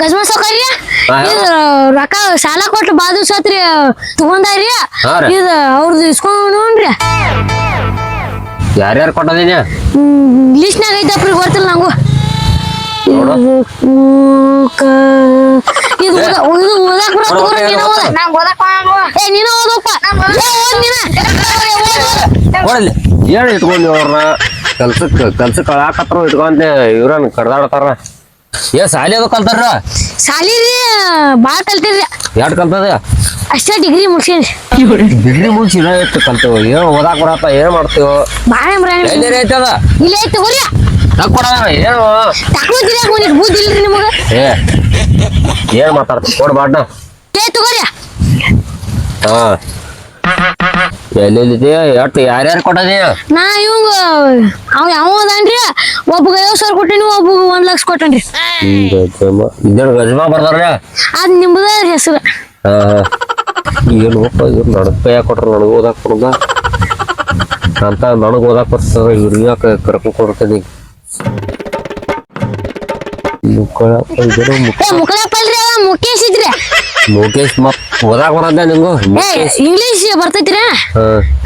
ಗಜ್ಮ ಸೌಕರ್ಯ ಇದು ರೊಕ್ಕ ಸಾಲ ಕೊಟ್ಟು ಬಾದು ಸತ್ರಿ ತಗೊಂಡಾರಿ ಹಾ ರೀ. ಇದು ಅವ್ರದ್ದು ಇಸ್ಕೊಂಡ್ರಿ ಯಾರ್ಯಾರು ಕೊಟ್ಟದೇನ ಲಿಸ್ಟ್ನಾಗ ಐತಪ್ರಿ ಗೊತ್ತಿಲ್ಲ ನಂಗೂ ನೋಡು. ಇದು ಕ- ಇದು ಓದ- ಇದು ಓದಾಕ್ ನೀನ ಓದ. ನಂಗ್ ಓದಾಕ್. ಏ ನೀನ ಓದಪ್ಪ ಏ, ಓದ್ ನೀನ. ಏ, ಓದ್, ಓದ್. ಕೊಡಲಿ ಏನ್ ಇಟ್ಕೊಂಡಿ ಅವ್ರನ್ನ ಕೆಲ್ಸಕ್ಕೆ ಕೆಲ್ಸಕ್ಕೆ ಕಳಾಕತ್ರ ಇಟ್ಕೊಂತ ಇವ್ರನ್ನ ಕಡ್ದಾಡ್ತಾರ ಏ ಸಾಲಿ ಅದು ಕಲ್ತಾರ ಸಾಲಿ ರೀ ಬಾಳ ಕಲ್ತಿರಿ ಎರಡು ಕಲ್ತದ? ಅಷ್ಟೇ ಡಿಗ್ರಿ ಮುಗಿಸೇನ್ರಿ ಡಿಗ್ರಿ ಮುಗಿಸಿ ಎಷ್ಟು ಕಲ್ತೇವ ಏನ್ ಓದಾಕ್ ಬರತ್ತ ಏನ್ ಮಾಡ್ತೇವ? ಎಲ್ಲಿ ಐತದ ಇಲ್ಲೇ ಐತಿ ಕೊಡ ಏನು? ಬುದ್ಧಿ ಇಲ್ರಿ ನಿಮಗ. ಏ ಏನ್ ಮಾತಾಡ್ತ? ಕೊಡ್ಬಾಡ್ನ ಏ ತಗೋರಿ. ಹಾ. ಎಲ್ಲಿದ್ದಿ ಎಷ್ಟು ಯಾರ್ಯಾರು ಕೊಟ್ಟದಿ? ನಾ ಇವಂಗ ಅವ ಯಾವ ಅದಾನ್ರಿ? ಒಬ್ಬಗ ಐವತ್ತು ಸಾವಿರ ಕೊಟ್ಟೇನಿ ಒಬ್ಬಗ ಒಂದ್ ಲಕ್ಷ ಕೊಟ್ಟೇನ್ರಿ. ಇದೇನು ಗಜಮಾ ಬರ್ದಾರ ಅದ್ ನಿಮ್ದ ಹೆಸರು. ಏನು ಇವ್ರು ಕೈಯಾಗ ಕೊಟ್ರ ನನಗೆ ಓದಾಕ್ ಕೊಡುದ ಅಂತ ನನಗೆ ಓದಾಕ್ ಬರ್ತದ ಇವ್ರಿಗೆ ಕರ್ಕೊಂಡ್ ಕೊಡ್ತೇನೆ ಏ ಮುಖದಪ್ಪ ಅಲ್ರಿ ಅವ ಮುಖೇಶ್ ಇದ್ರಿ ಮುಖೇಶ್ ಮತ್ ಓದಾಕ್ ಬರಲ್ಲ ನಿಂಗು? ಇಂಗ್ಲಿಷ್ ಬರ್ತೈತಿರ?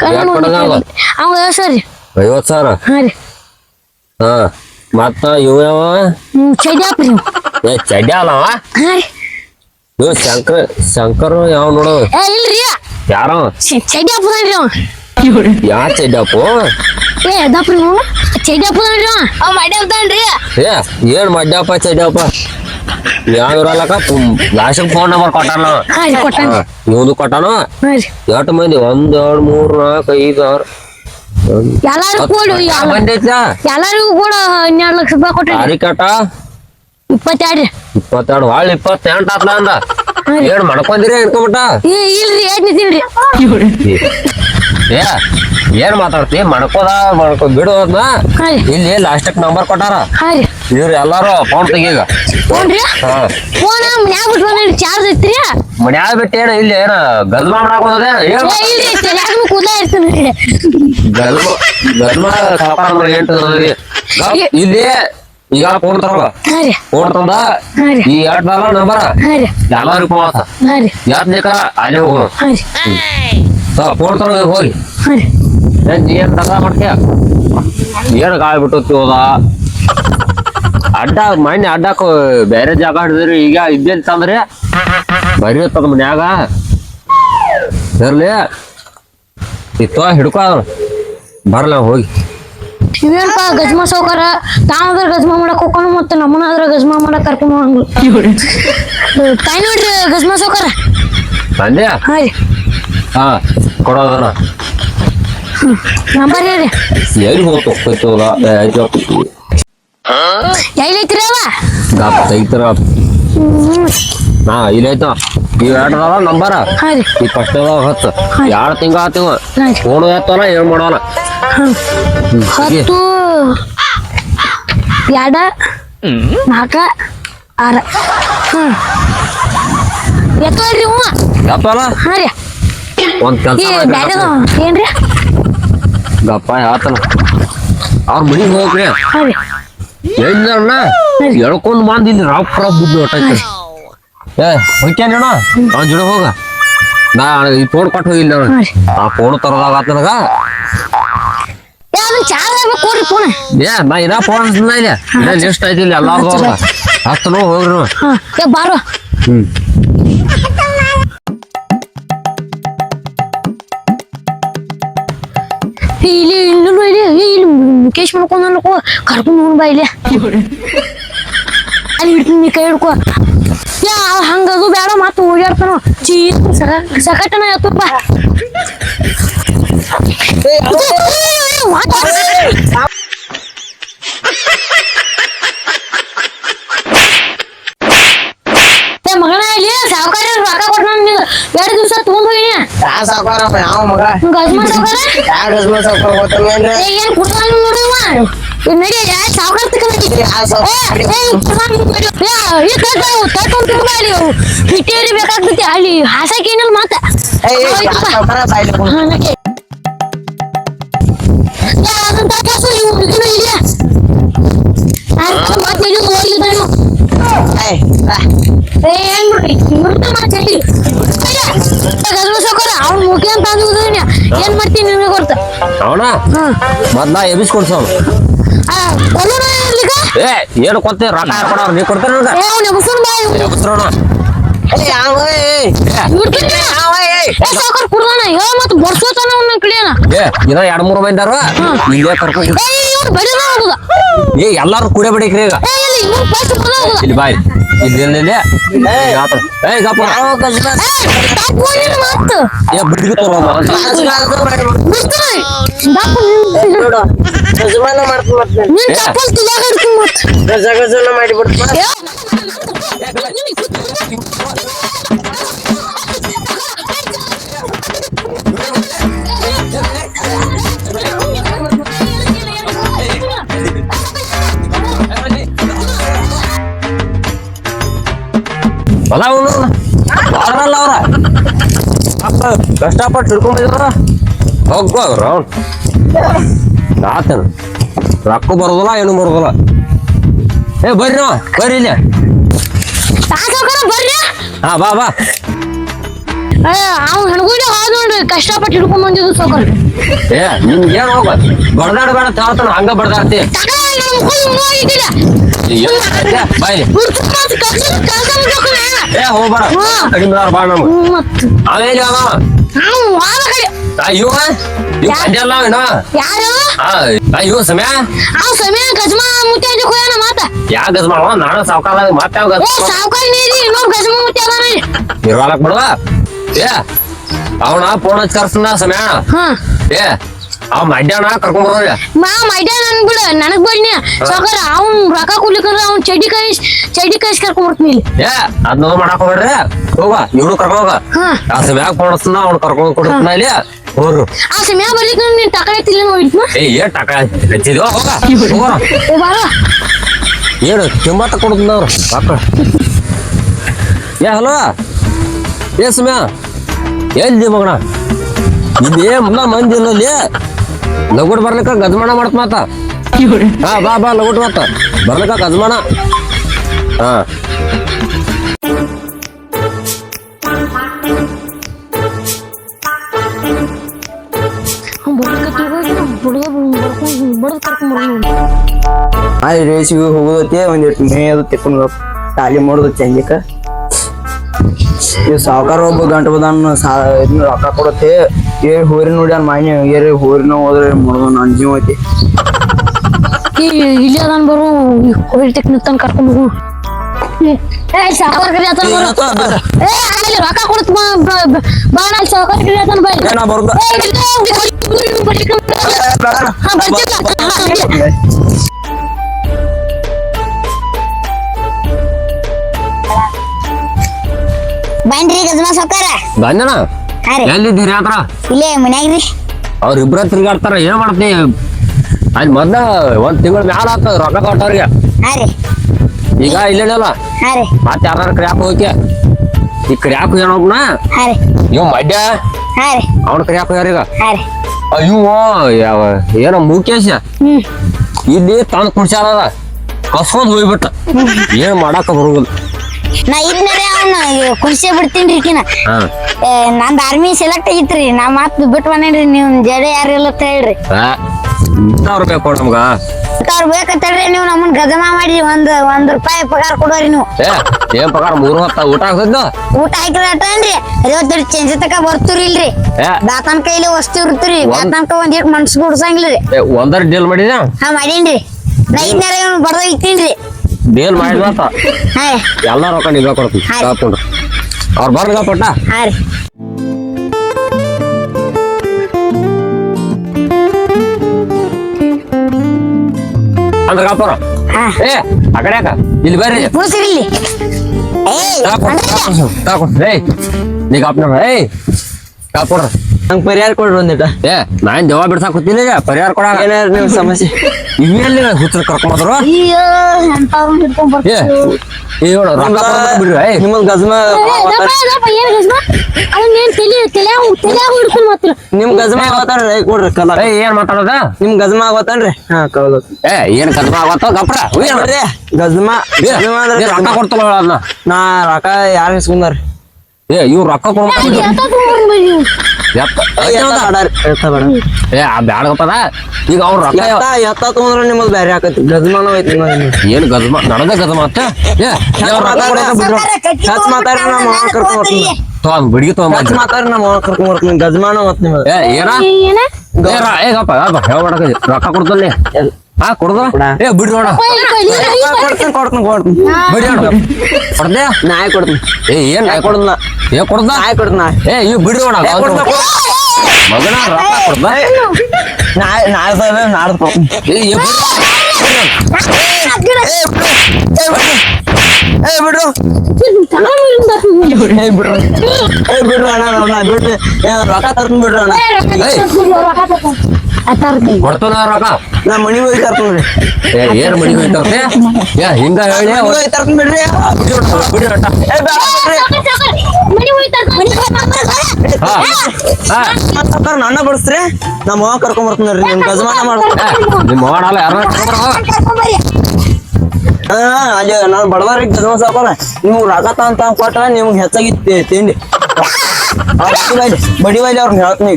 ಅವ? ಅವ ಐವತ್ತು ಸಾವಿರ? ರೀ. ಐವತ್ ಸಾವಿರ ಹಾ. ಮತ್ತ ಇವ ಯಾವ ಹ್ಮ್ ಚೈದ್ಯಾಪ್ ರೀ ಏ ಚಡ್ಡಿ ಅಲ್ಲವ ಇವ ಶಂಕರ್ ಶಂಕರ್ ಯಾವ ನೋಡು? ಏ ಇಲ್ರಿ ಯಾರ? ಚಡ್ಯಾಪ್ ಅದಾನ್ರಿ ಅವ ಯಾ ಚಡ್ಡಪ್ಪು ಏ ದಪ್ಪ ರೀ ನೀವು ಚೈದ್ಯಾಪ್ ಅದಾನ್ರಿ ಅವ ಅವ ಮಾಡಿ ಅಂತಾನ್ರಿ ಏ ಏನ್ ಮಡ್ಡಪ್ಪ ಚಡ್ಡಪ್ಪ ಯಾವ ಇರಲ್ಲಕ ಲಾಸ್ಟ್ ಫೋನ್ ನಂಬರ್ ಕೊಟ್ಟಾನ ಹಾ ರೀ ಕೊಟ್ಟಾನ ಇವನು ಕೊಟ್ಟಾನು ಹಾ ರೀ ಎಷ್ಟು ಮಂದಿ ಒಂದ್ ಎರಡ್ ಮೂರ್ ನಾಲ್ಕು ಐದು ಆರು ಎಲ್ಲಾರು ಕೂಡ ಹತ್ತು ಮಂದಿ ಐತ್ಲಾ? ಎಲ್ಲರಿಗೂ ಕೂಡ ಹನ್ನೆರಡು ಲಕ್ಷ ರೂಪಾಯಿ ಕೊಟ್ಟೇನ್ರಿ ತಾರೀಖ್ ಅಟ ಇಪ್ಪತ್ತೆರಡು ರೀ ಇಪ್ಪತ್ತೆರಡು ಭಾಳ ಇಪ್ಪತ್ತೆಂಟು ಆತ್ಲ ಅಂದ ಏನ್ ಮಾಡ್ಕೊಂದಿರಿ ಇನ್ಕೊಂಬಿಟ್ಟ ಏ ಇಲ್ರಿ ಏಟ್ ನಿಂತೀನಿ ಏನ್ ಮಾತಾಡ್ತಿ? ಮಡ್ಕೋದ ಮಾಡ್ಕೊ ಬಿಡು ಅದ್ನ. ಇಲ್ಲಿ ಲಾಸ್ಟಕ್ ನಂಬರ್ ಕೊಟ್ಟಾರ. ಇವ್ರ ಎಲ್ಲಾರು ಫೋನ್ ತೆಗೀಗ ಫೋನ್ ರೀ? ಹಾ. ಫೋನ್ ಮನ್ಯಾಗ ಬಿಟ್ಟು ಬಂದ್ರಿ ಚಾರ್ಜ್ ಐತ್ರಿ? ಮನ್ಯಾಗ ಬಿಟ್ಟು ಏನ ಇಲ್ಲಿ ಏನ ಗಲ್ಮ ಕೂದಲ ಇರ್ತೀನಿ. ಇಲ್ಲಿ ಈಗ ಫೋನ್ ತರವ ಫೋನ್ ತಂದ ಈ ಎರಡ್ ನಂಬರ್ ಎಲ್ಲಾರು ಫೋನ್ ಆತ ಹಾ ರೀ. ಯಾತ್ ಬೇಕಾರ ಅಲ್ಲೇ ಹೋಗೋಣ. ಫೋನ್ ಹೋಗಿ ಏನು ಕಸ ಮಾಡ್ತೀಯ? ಏನ್ ಗಾಳಿ ಬಿಟ್ಟು ಹೋದ? ಅಡ್ಡ ಮಣ್ಣೆ ಅಡ್ಡಕ್ಕ ಬೇರೆ ಜಾಗ ಹಿಡಿದ್ರಿ ಈಗ ಇದ್ದೇ ತಂದ್ರಿ ಬರೀ ತದ ಮನ್ಯಾಗ. ಇರ್ಲಿ. ಇತ್ತು ಹಿಡ್ಕೊ ಬರ್ಲ ಹೋಗಿ. ಇವೇನಪ್ಪ ಗಜ್ಮ ಸೌಕರ ತಾವದ್ರ ಗಜ್ಮ ಮಾಡಕ್ ಹೋಗೋಣ ಮತ್ತೆ ನಮ್ಮನ ಅದ್ರ ಗಜ್ಮ ಮಾಡಕ್ ಕರ್ಕೊಂಡು ಹೋಗಂಗಿಲ್ಲ. ತಾಯಿ ನೋಡ್ರಿ ಗಜ್ಮ ಸೌಕರ ತಂದೆ ಹಾ ರೀ ಹಾ ಕೊಡೋದನ ನಂಬರ್ ಹೇಳ್ರಿ ಎಲ್ಲಿ ಹೋಗ್ತು ಹೋಗ್ತೈತಲ್ಲ ಗಾಪ ತೆಗಿತಾರ ಹಾ ಇಲ್ಲೈತ ಇವ್ ಎರಡು ನಂಬರ? ಈ ಫಸ್ಟ್ ಹತ್ತು. ಎರಡು ತಿಂಗ ಆತಿವ ಫೋನ್ ಏನ್ ಮಾಡೋಣ? ಹತ್ತು ಎರಡ ನಾಲ್ಕ ಆರ. ಹ್ಮ್ ಎತ್ತೋಳ್ರಿ ಹ್ಞೂ ಎತ್ತಲ್ಲ? ಹಾ ರೀ. ಒಂದ್ ಕೆಲಸ ಏನ್ರಿ? ಗಪ್ಪ ಆತನ. ಅವ್ರ ಮನಿಗೆ ಹೋಗ್ರಿ. ಏನ ಎಳ್ಕೊಂಡ್ ಬಂದ್ ಇಲ್ಲಿ ರಾಪ್ ರಾಪ್ ಬಿದ್ದು ಹೊಟ್ಟೈತೆ ಏ ಹೊಯ್ಕೇನೇಣ ಅವ್ನ ಜುಡ ಹೋಗ. ನಾ ಈ ಫೋನ್ ಕೊಟ್ಟು ಹೋಗಿಲ್ಲ. ಆ ಫೋನ್ ತರದಾಗ ನನಗ. ಏ ನಾ ಇನ್ನ ಫೋನ್ ಇಲ್ಲ. ಇನ್ನ ಲಿಸ್ಟ್ ಐತಿ ಇಲ್ಲಿ ಎಲ್ಲಾರ್ದು ಹತ್ತನು ಹೋಗ್ರಿ ಬಾರೋ. ಹ್ಮ್. ಇಲ್ಲಿ ಇಲ್ಲಿ ಇಲ್ಲಿ ಏ, ಇಲ್ಲಿ ಮುಖೇಶ್ ಮಾಡ್ಕೊಂಡ್ ಅನ್ಕೋ ಕರ್ಕೊಂಡ್ ಹೋಗ್ ಬಾ ಇಲ್ಲಿ ಅಲ್ಲಿ ಹಿಡ್ತೀನಿ ನೀ ಕೈ ಹಿಡ್ಕೋ ಯಾ ಹಂಗದು ಬೇಡ ಮತ್ತೆ ಓಡಾಡ್ತಾನ ಚೀ ಸಕಟನ ಎತ್ತು ಬಾ ಏ, ಏ, ಏ, ಮಾತಾಡ್- ಏ ಮಗನ ಇಲ್ಲಿ ಸಾವುಕಾರ ರೊಕ್ಕ ಕೊಟ್ಟ ಎರಡು ದಿವಸ ತಗೊಂಡ್ ಹೋಗಿನಿ ಯಾ ಸಾವ್ಕಾರಪ್ಪ ಯಾವ ಮಗ ಗಜ್ಮ ಸಾವುಕಾರ ಯಾ ಗಜ್ಮ ಸಾವ್ಕಾರ ಗೊತ್ತಲ್ವೇನ್ರಿ ಏ, ಏನ್ ಕುಡ್ದಾನ ನೋಡುವ ಏ, ನಡಿ ಸಾವುಕಾರ ಯಾವ ಸಾವ್ಕಾರ? ಹಿಟ್ಟೇರಿ ಬೇಕಾಗ್ತೈತಿ ಅಲ್ಲಿ ಹಾಸಕ್ ಏನಿಲ್ಲ ಮಾತ ಏ, ಏ, ಯಾ ಸಾವ್ಕಾರ ಬಾಯ್ಲಿ ಕುಂಡ್ರು. ಹಾ, ನಡಿ. ಏ, ಅದನ್ನ ತಗ್ಗಾಸು, ಇವ್ನು ಇದನ್ನ ಇಲ್ಲಿ. ಆ, ಮತ್ತೆ ಇದು ಹೋಗ್ಲಿ ನಾನು. ಏಯ್ ಬಾ. ಏ ಏನ್ ಬಿಡ್ರಿ ಮುರ್ತ ಮಾಡ್ತೀರಿ ಗಜಮ ಸೌಕರ ಅವ್ನ? ಮುಖ ಅಂತ ಅಂದಿದ್ದೀನಿ ಏನ್ ಮಾಡ್ತೀನಿ ನಿನಗೆ ಗೊತ್ತ ಅವನ. ಹ್ಮ್ ಮೊದ್ಲ ಎಬಿಸ್ ಕೊಡ್ಸವ್ ಏ ಏನು ಕೊಡ್ತೀವಿ ರೊಕ್ಕ ಯಾರು ಕೊಡೋರು? ನೀ ಕೊಡ್ತೀರ ನನಗ? ಏ ಅವ್ನ ಎಬ್ಸೋಣ ಬಾ ಎಬ್ಸ್ರೋಣ ಕುಡ್ದಾನ ಹೇಳ ಮತ್ತೆ ಬರ್ಸೋತಾನ ಅವ್ನ ಕಳಿಯನ ಏ ಇನ್ನ ಎರಡ್ ಮೂರು ಬಂದಾರ ಇಲ್ಲೇ ಕರ್ಕೊಂಡು ಏ ಎಲ್ಲಾರು ಕುಡಿಯ ಬಿಡಿಕ್ರಿ ಈಗ. ಏ ಇಲ್ಲಿ ಬಾಯ್ ಇಲ್ಲಿ ಇಲ್ಲಿ ಅದ ಅವನು. ಬಾರಲ್ಲ ಅವ್ರ. ಅಪ್ಪ ಕಷ್ಟಪಟ್ಟು ಹಿಡ್ಕೊಂಡಿದ್ರ? ಹೋಗೋ ಅವ್ನು ಆತನ ರೊಕ್ಕ ಬರೋದಿಲ್ಲ ಏನು ಬರೋದಿಲ್ಲ. ಏ ಬರ್ರಿ ನಾವು ಬರ್ರಿ ಇಲ್ಲಿ. ಹಾ ಬಾ ಬಾ. ಅವ್ನು ಹೆಣ್ಗುಡಿ ಹೋದ್ ನೋಡ್ರಿ ಕಷ್ಟಪಟ್ಟು ಹಿಡ್ಕೊಂಡ್ ಬಂದಿದ್ದು ಸಾವ್ಕಾರ ಏ ನಿನ್ ಏನ್ ಹೋಗ? ಬಡ್ದಾಡ ಬೇಡ ತಾಳ್ತಾನ ಹಂಗ ಬಡ್ದಾಡ್ತಿ. ಬಾಯ್ಲಿ ಏ ಹೋಗ್ಬೇಡ ಹಾ. ಕಡಿಮೆ ಬಾಳ ನಮ್ಗೆ ಮತ್ತೆ ಅವೇಲಿ ಅವ ನಾವು ವಾದ ಕಡೆ ಇವ ಇವ್ ಕಂಜಲ್ಲ ಇನ್ನ ಯಾರು ಆ ಇವ ಸಮಯ ಅವ್ ಸಮಯ ಗಜಮ ಮುತ್ಯಾಜಿ ಹೋಯಾನ ಮಾತ ಯಾ ಗಜ ಮಾಡುವ ನಾನು ಸಾವ್ಕಾರ ಮತ್ತೆ ಯಾವ ಏ ಗಜ ಸಾವ್ಕಾರ ನೀರಿ ಇನ್ನೊಬ್ಬ ಗಜಮ ಮುತ್ಯ ಅದಾನ ಇಲ್ಲಿ. ಇರ್ವಾಲಕ್ ಬಿಡುವ ಏ ಅವನ ಫೋನ್ ಹಚ್ಚಿ ಕರ್ಸನ ಸಮಯ ಹಾ ಏ ಅವ್ ಮಧ್ಯಾಹ್ನ ಕರ್ಕೊಂಡ್ ಬರೋದ ಮಾ ನನ್ ಬಿಡ ನನಗ್ ಬಡ್ನಿ ಸಾವ್ಕಾರ ಅವ್ನ್ ರೊಕ್ಕ ಕೊಡ್ಲಿಕ್ಕಂದ್ರ ಅವ್ನ್ ಚಡ್ಡಿ ಕೈಸ್ ಚಡ್ಡಿ ಕೈಸ್ ಕರ್ಕೊಂಡ್ ಬರ್ತೀನಿ ಇಲ್ಲಿ. ಏ ಅದ್ನ ಮಾಡಾಕ ಹೋಗ್ರಿ ಹೋಗ ಇವ್ನು ಕರ್ಕೊಂಡ್ ಹೋಗ ಹಾ. ಆ ಸಮಯ ಫೋನ್ ಹಚ್ಚನ ಅವ್ನು ಕರ್ಕೊಂಡ್ ಕೊಡ್ತಾನ ಇಲ್ಲಿ ಹೋಗ್ರು. ಆ ಸಮಯ ಬರ್ಲಿಕ್ಕೆ ನೀನ್ ತಕಡೆ ತಿಲ್ಲ ನೋಡಿದ್ನ ಏ ಏನ್ ಟಕ ಹಚ್ಚಿದ್ವ ಹೋಗ ಹೋಗೋಣ ಏ ಬಾರ ಏನು ಕಿಮ್ಮತ್ತ ಏ ಹಲೋ. ಏ ಸಮಯ. ಎಲ್ಲಿ ಮಗಣ ಇದೇ ಮೊದಲ ಮಂದಿ ಇಲ್ಲಲ್ಲಿ ಲಗುಟ್ ಬರ್ಲಿಕ್ಕ ಗಜಮಾನ ಮಾಡತ್ ಮಾತ ಹಾ ಬಾ ಬಾ ಲಗುಟ್ ಮಾತ ಬರ್ಲಿಕ್ಕ ಗಜಮಾನ ಹಾ ಅವ್ನ್ ಬರ್ಲಿಕ್ಕ ಬುಡಗ ಬರ್ಕೊಂಡ್ ಬಡದ್ ಕರ್ಕೊಂಡ್ ಬರ್ತೀನಿ ಆ ರೇಸಿಗೆ ಹೋಗೋದೈತಿ ಒಂದಿಟ್ಟು ಮೇಯದು ತಿಕ್ಕೊಂಡು ಖಾಲಿ ಮಾಡೋದು ಚಂಜಿಕ ಈ ಸಾವುಕಾರ ಒಬ್ಬ ಗಂಟ ಬದಾನ ಸಾ ಇದನ್ನ ರೊಕ್ಕ ಕೊಡತ್ತೆ. ಏ ಹೋರಿ ನೋಡಿ ಅವ್ನ ಮಾನ್ಯ ಏರಿ ಹೋರಿನ ಹೋದ್ರೆ ಮುಡ್ದು ನನ್ನ ಜೀವ ಐತಿ. ಈ ಇಲ್ಲಿ ಅದಾನ ಬರು ಹೋರಿ ಟೆಕ್ನಿಕ್ ತನಕ ಕರ್ಕೊಂಡು ಹೋಗು. ಏ ಸಾವುಕಾರ ಕರಿ ಆತನ ಬರು. ಏ ಅಲ್ಲಿ ರೊಕ್ಕ ಕೊಡ್ತ ಬಾಣ ಸಾವುಕಾರ ಕರಿ ಆತನ ಬೈ. ನಾ ಬರ್ಲಿಕ್ಕ- ಹಾ, ಬರ್ತಿಲ್ಲ. ಸೌಕಾರ ಬಂದಣ ಎಲ್ಲಿದ್ದೀರಿ ಹತ್ರ ಇಲ್ಲೇ ಮನ್ಯಾಗ್ರಿ ಅವ್ರಿಬ್ರ ತಿರ್ಗಾಡ್ತಾರ ಏನ್ ಮಾಡ್ತಿ ಅಲ್ಲಿ ಮೊದ್ಲ ಒಂದ್ ತಿಂಗಳ ಮ್ಯಾಲ ಆತ ರೊಕ್ಕ ಕೊಟ್ಟವ್ರಿಗೆ. ಈಗ ಇಲ್ಲೇನಲ್ಲ? ರೀ. ಮತ್ತೆ ಯಾರು ಕ್ರ್ಯಾಪ್ ಹೋಗ್ಯ ಈ ಕ್ರ್ಯಾಪ್ ಏನೋಗ್ನ ಇವ್ ಮಡ್ಯ? ಅವ್ನ ಕರಿಯಾಕ ಯಾರೀಗ ಅಯ್ಯೋ ಯಾವ ಏನೋ ಮುಖೇಶ? ಇಲ್ಲಿ ತಂದ್ ಕುಡ್ಸ್ಯಾರ ಕಸ್ಕೊಂಡ್ ಹೋಗ್ಬಿಟ್ಟ. ಏನ್ ಮಾಡಾಕ ಬರುದಿಲ್ಲ. ನಾ ಇದ್ನರೆ ಕುರ್ಸಿ ಬಿಡ್ತೀನಿ ಈಕಿನ. ನಂದ್ ಆರ್ಮಿ ಸೆಲೆಕ್ಟ್ ಆಗಿತ್ರಿ. ನಾ ಮತ್ ಬಿಟ್ಟು ಬಂದೇನ್ರಿ ನೀವು ಜಡೆ ಯಾರು ಇಲ್ಲ ಅಂತ ಹೇಳ್ರಿ. ಬೇಕು ನಮ್ಗ? ಅವ್ರು ಬೇಕಂತ ಹೇಳ್ರಿ ನೀವು ನಮ್ಮನ್ ಮಾಡಿ ಒಂದ್ ಒಂದ್ ರೂಪಾಯಿ ಪಗಾರ ಕೊಡೋರಿ ನೀವು. ಏ ಏನ್ ಪ್ರಕಾರ ಮೂರು ಹೊತ್ತ ಊಟ ಊಟ ಚೇಂಜ್ ತಕ ಬರ್ತೀರಿ ಇಲ್ರಿ. ಏ. ದಾತನ್ ಕೈಲಿ ವಸ್ತು ಇರ್ತೀರಿ ಒಂದ್- ದಾತನ್ಕ ಒಂದ್ ಇಟ್ ಮನ್ಸ್ ಗುಡ್ಸಂಗಿಲ್ರಿ ಏ ಒಂದರ ಡೀಲ್ ಮಾಡಿದ ಹಾ ಮಾಡೀನ್ರಿ. ನಾ ಇದ್ನಾರ ಇವ್ನು ಬಡ್ದ ಇತ್ತೀನ್ರಿ ಡೀಲ್ ಮಾಡಿದ್ವಾತ ಎಲ್ಲ ರೊಕ್ಕ ನೀವೇ ಕೊಡ್ತೀನಿ. ಹಾಯ್. ಕಾಪುಂಡ್ರ ಅವ್ರು ಬರ್ಲಿಲ್ಲ ಪಟ್ಟ ಅಂದ್ರ ಕಾಪುರ? ಏ ಆ ಕಡೆ ಯಾಕ? ಇಲ್ಲಿ ಬರ್ರಿ. ಇಲ್ಲಿ. ಏಯ್ ಏಯ್ ನೀ ಕಾಪ್ನವ್ರ ಏಯ್ ಕಾಪುರ. ನಂಗೆ ಪರಿಹಾರ ಕೊಡ್ರಿ ಒಂದಿಟ. ಏ ನಾನ್ ದೇವ ಬಿಡ್ಸಾಕ್ ಕೂತೀನಿ ಪರಿಹಾರ ಕೊಡ ಏನಾರ ನೀವು ಸಮಸ್ಯೆ. ಇವೆಲ್ಲಿ ಹುಚ್ಚರು ಕರ್ಕೊಂಡ್ರು ಅಯ್ಯೋ ಎಂತ ಹಿಡ್ಕೊಂಡ್ ಏ ಬರ್ತೀವಿ ಏ ನೋಡು ರೊಕ್ಕ ಕೊಡೋದ್ ಬಿಡ್ರಿ ಏ. ಗಜ್ಮ ಗಜ್ಮ? ನಿಮ್ ಗಜ್ಮ ಆಗತ್ತಾನ್ರಿ ಕೊಡ್ರಿ ಕಲ. ಏ ಏನ್ ಮಾತಾಡೋದ? ನಿಮ್ ಗಜ್ಮ ಆಗತ್ತಾನ್ರಿ ಹಾ ಕೌದು. ಏ ಏನ್ ಕದ್ಮ ಆಗತ್ತ ಗಪ್ರ ಏನ್ ನೋಡ್ರಿ ಗಜ್ಮ ಗಜ್ಮ ಅಂದ್ರೆ ರೊಕ್ಕ ಗಜ್ಮ. ಕೊಡ್ತಲ್ಲ ಅದನ್ನ ನಾ ರೊಕ್ಕ ಯಾರು ಇಸ್ಕೊಂಡಾರ ಏ ಇವ್ ರೊಕ್ಕ ಕೊಡ್ಬೇಕು ಎತ್ತ ತಗೊಂಡ್ ಬನ್ನಿ ಎತ್ತ ಎತ್ತ ಬೇಡ. ಏ ಆ ಬ್ಯಾಡಗಪ್ಪದ ಈಗ ಅವ್ರ ರೊಕ್ಕ ಎತ್ತ ಎತ್ತ ತಗೊಂಡ್ರ ನಿಮ್ಮದ್ ಬ್ಯಾರೆ ಆಕತಿ. ಗಜ್ಮಾನು ಐತಿ ನೋಡಿ ಏನ್ ಗದ್ಮ ನಡದ ಗದ್ಮ ಅತ್ತ? ಏ ಅವ್ರ ರೊಕ್ಕ ಕೊಡೋದ ಬಿಡ್ರು ಹೆಚ್ಚ್ ಮಾತಾಡ್ರಿ ನಮ್ಮ ಮಾವ ಕರ್ಕೊಂಡ್ ಬರ್ತೀನಿ ತಗೊಂಡ್ ಬಿಡಿಗೆ ತಗೊಂಡ್ ಹೆಚ್ಚ್ ಮಾತಾಡ್ರಿ ನಮ್ಮ ಮಾವ ಕರ್ಕೊಂಡ್ ಬರ್ತೀನಿ ಗಜ್ಮಾನು ಮತ್ ನಿಮ್ಮದ್. ಏ ಏನ? ಏನ? ಏ ರ- ಏ ಗಪ್ಪ ಗಪ್ಪ ಹೇಳ್ಬೇಡ ರೊಕ್ಕ ಕೊಡ್ತಲ್ಲಿ ಹಾ ಕೊಡ್ದ ಏ ಬಿಡಿ ನೋಡ ಕೊಡ್ತೀನಿ ಕೊಡ್ತೀನಿ ಕೊಡ್ತೀನಿ ಬಿಡಿ ನೋಡ ಕೊಡ್ದೆ ನಾಯಿ ಕೊಡ್ತೀನಿ ಏ ಏನ್ ನಾಯಿ ಕೊಡ್ದ ಏ ಕೊಡ್ದ ನಾಯಿ ಕೊಡ್ತೀನಿ ನಾಯಿ ಏ ಇವ್ ಬಿಡಿ ನೋಡ ಏ, ಕೊಡ್ದ, ಕೊಡ್ದ. ಮಗನ ರೊಕ್ಕ ಕೊಡ್ದ ನಾಯಿ ನಾಯಿ ಸಾಯ್ಬ ನಾಡ್ದು ಕೊಡ್ತೀನಿ ಏ ಏ ಬಿಡಿ. ಏ ಬಿಡ್ರು. ಏ ಬಿಡ್ರು. ಏ ಬಿಡ್ರು ಅಣ್ಣ ಅಣ್ಣ ಬಿಡ್ರಿ. ರೊಕ್ಕ ತರ್ತೀನಿ ಬಿಡ್ರಿ ಅಣ್ಣ. ಕೊಡ್ತಾನ ರೊಕ್ಕ ನಾ ಮನಿ ಹೋಗಿ ತರ್ತೀನಿ ಏ ಏನ್ ಏ ಹಿಂಗ ಹೇಳಿ. ಹೋಗಿ ತರ್ತೀನಿ ಬಿಡ್ರಿ. ಬಿಡಿ ನೋಡು, ಬಿಡಿ ರೊಕ್ಕ ಏ ಬೇಡ ನನ್ನ ಬಡಿಸ್ರಿ. ನಮ್ಮ ಕರ್ಕೊಂಡ್ ಬರ್ತೀನಿ ನಿಮ್ ಗಜಮಾನ ಮಾಡ್ತೀನಿ ಏ, ನಿಮ್ಮ ಮಾಡಲ್ಲ ಯಾರ ಹಾ ಅಲ್ಲಿ ನಾನು ಬಡವರಿಗೆ ಗಜಮ ಸಾಕೋಣ ನೀವು ರಾಗತ ಅಂತ ಕೊಟ್ರ ನಿಮ್ಗೆ ಹೆಚ್ಚಾಗಿ ತಿ- ತಿಂಡಿ. ಅವ್ರ್ ಬಡಿ ಬೈಲಿ ಅವ್ರನ್ನ ಹೇಳ್ತೀನಿ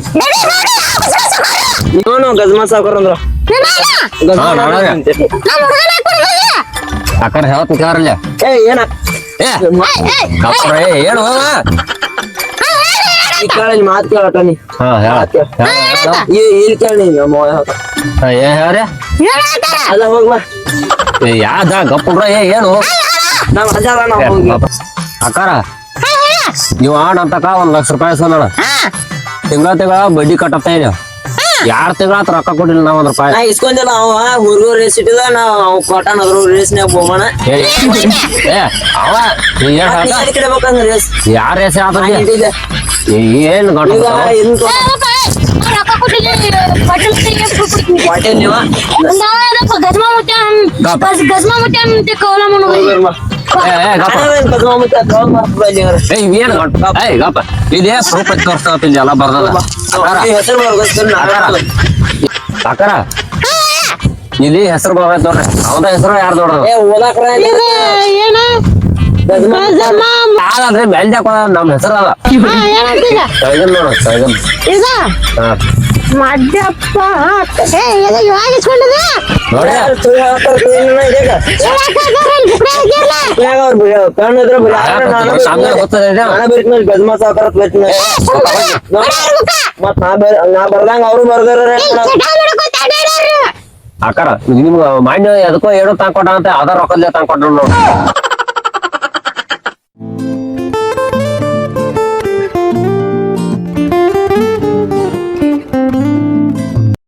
ಇವನು ಗಜಮಾ ಸಾಕೋರ್ ಅಂದ್ರ. ಹಾ, ನೋಡೋಣ. ಅಕ್ಕರ ಹೇಳ್ತೀನಿ ಕಾರಲ್ಲ ಏ ಏನ? ಏ ಗಪ್ರ ಏ ಏನು ಹೋಗ? ಈ ಕೇಳಿ ಮಾತು ಕೇಳಟ ನೀ. ಹಾ ಹೇಳ. ಇಲ್ಲಿ ಕೇಳಿ. ನಮ್ಮ ಅವ್ವ ಹೇಳ್ತಾಳ. ಹಾ, ಏ ಹೇಳ್ರಿ? ಅಲ್ಲ ಹೋಗ್ಬಾ ಯಾದ ಗಪ್ಪುಡ್ರ ಏ ಏನು? ನಾವು ಹಜಾರ ನಾವು ಹೋಗಿ. ಅಕ್ಕಾರ ನೀವು ಅಂತಕ ಒಂದ್ ಲಕ್ಷ ರೂಪಾಯಿ ಸೋಣ ತಿಂಗಳ ತಿಂಗಳ ಬಡ್ಡಿ ಕಟ್ಟತ್ತ ಇದೆ ಯಾರ್ ತಿಂಗಳ ರೊಕ್ಕ ಕೊಡಿಲ್ಲ ನಾವ್ ಒಂದ್ ರೂಪಾಯಿ ನಾ ಇಸ್ಕೊಂಡಿಲ್ಲ ಅವ ಹುಡುಗರು ರೇಸ್ ಇಟ್ಟಿದ ನಾ ಅವ್ ಕೊಟ್ಟಾನ ಅದ್ರ ರೇಸ್ನ್ಯಾಗ ಏ ಏ ಅವ ನೀ ಏನ್ ಹೇಳ್ದ? ಎದಕ್ ಇಡ್ಬೇಕಂದ್ರ ರೇಸ್ ಯಾರ್ ಆತದೆ ಇಟ್ಟಿದ್ದೆ. ಏನ್ ಗಂಟ ಈಗ ನೀವ? ಗಜ್ಮಾ ಮುಟ್ಟ ಗಜ್ಮಾ ಮುಟ್ಟ ಅಂತ ಕವಲ ಮಾಡೋದು ಇದೇ ಪ್ರೂಫ್ ಇಲ್ಲಿ ಎಲ್ಲ ಬರ್ದದ ಅಕ್ಕಾರ ಹೆಸರು ಬರ್ಬೇಕು ಇಲ್ಲಿ ಹೆಸರು ಬರ್ತೈತೆ ನೋಡ್ರಿ ಅವನ ಹೆಸರು ಯಾರು ನೋಡ್ರಿ ಯಾವ್ದಾದ್ರೆ ಮೆಲ್ಜಾಕ ನಮ್ ಹೆಸರು ಅದ ಸೈಗನ್ ನೋಡು ಸೈಗನ್ ಮಡ್ಯಪ್ಪ ನೋಡಿ ಮತ್ ನಾ ಬರ್ದಂಗ ಅವರು ಬರ್ದಾರ ಅಕ್ಕಾರ ನಿಮ್ಗ ಮಾನ್ಯ ಎದಕ್ಕೋ ಏನೋ ತಂದ್ಕೊಟ್ಟ ಅಂತ ಅದ ರೊಕ್ಕದ್ಲೆ ತಂದ್ಕೊಟ್ರು ನೋಡಿ.